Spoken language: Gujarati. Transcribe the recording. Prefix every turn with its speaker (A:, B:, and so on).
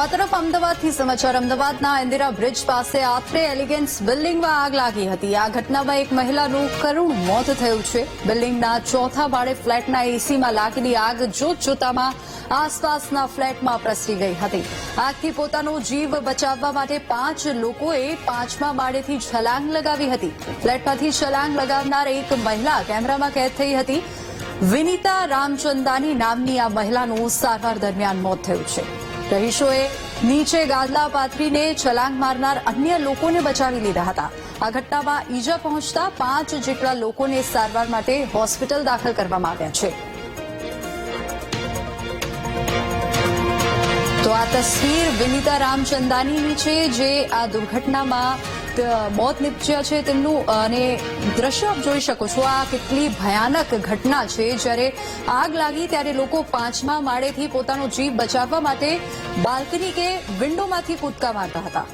A: આ તરફ અમદાવાદથી સમાચાર. અમદાવાદના ઇન્દિરા બ્રિજ પાસે આથરે એલિગન્સ બિલ્ડિંગમાં આગ લાગી હતી. આ ઘટનામાં એક મહિલાનું કરુણ મોત થયું છે. બિલ્ડિંગના ચોથા ભાડે ફ્લેટના એસીમાં લાગેલી આગ જોત જોતામાં આસપાસના ફ્લેટમાં પ્રસરી ગઈ હતી. આગથી પોતાનો જીવ બચાવવા માટે પાંચ લોકોએ પાંચમા માળેથી છલાંગ લગાવી હતી. ફ્લેટમાંથી છલાંગ લગાવનાર એક મહિલા કેમેરામાં કેદ થઈ હતી. વિનીતા રામચંદાની નામની આ મહિલાનું સારવાર દરમિયાન મોત થયું છે. રહીશોએ નીચે ગાદલા પાથરીને છલાંગ મારનાર અન્ય લોકોને બચાવી લીધા હતા. આ ઘટનામાં ઈજા પહોંચતા પાંચ જેટલા લોકોને સારવાર માટે હોસ્પિટલ દાખલ કરવામાં આવ્યા છે. તો આ તસવીર વિનિતા રામચંદાનીની છે, જે આ દુર્ઘટનામાં મોત નીપજ્યા છે તેમનું, અને દ્રશ્ય આપ જોઈ શકો છો, આ કેટલી ભયાનક ઘટના છે. જ્યારે આગ લાગી ત્યારે લોકો પાંચમા માળેથી પોતાનો જીવ બચાવવા માટે બાલ્કની કે વિન્ડોમાંથી કૂદકા મારતા હતા.